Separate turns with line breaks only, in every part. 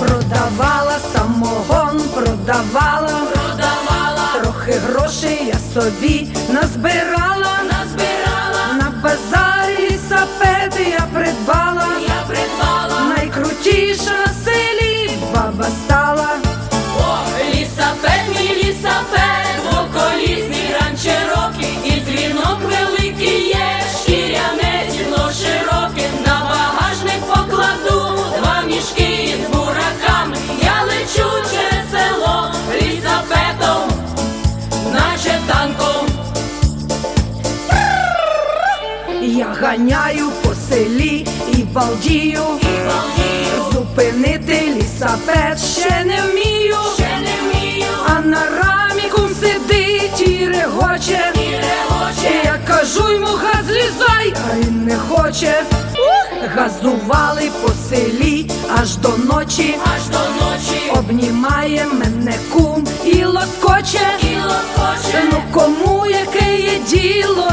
Продавала самогон, продавала,
Продавала,
трохи грошей я собі назбирала, ганяю по селі і балдію.
І балдію,
Зупинити лісапет ще не вмію,
ще не вмію,
а на рамі кум сидить і регоче.
і регоче.
Я кажу йому газ злізай, а він не хоче. Газували по селі аж до ночі.
Аж до ночі
Обнімає мене кум і лоскоче.
і лоскоче,
Ну кому яке є діло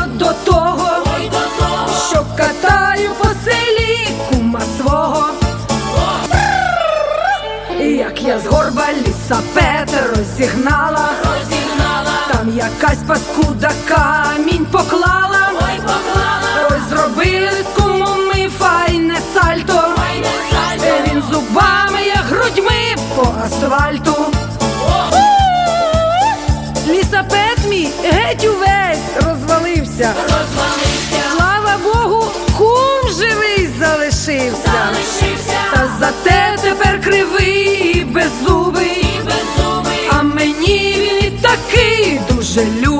Як я з горба лісапет розігнала,
розігнала,
там якась паскуда камінь поклала.
ой поклала,
Ой, зробили кумом ми файне сальто.
ой не сальто,
Він зубами, як грудьми по асфальту. Лісапет мій геть увесь розвалився.
розвалився,
Слава Богу, кум живий залишився.
залишився,
Та зате тепер кривий беззубий. А мені він такий дуже любий.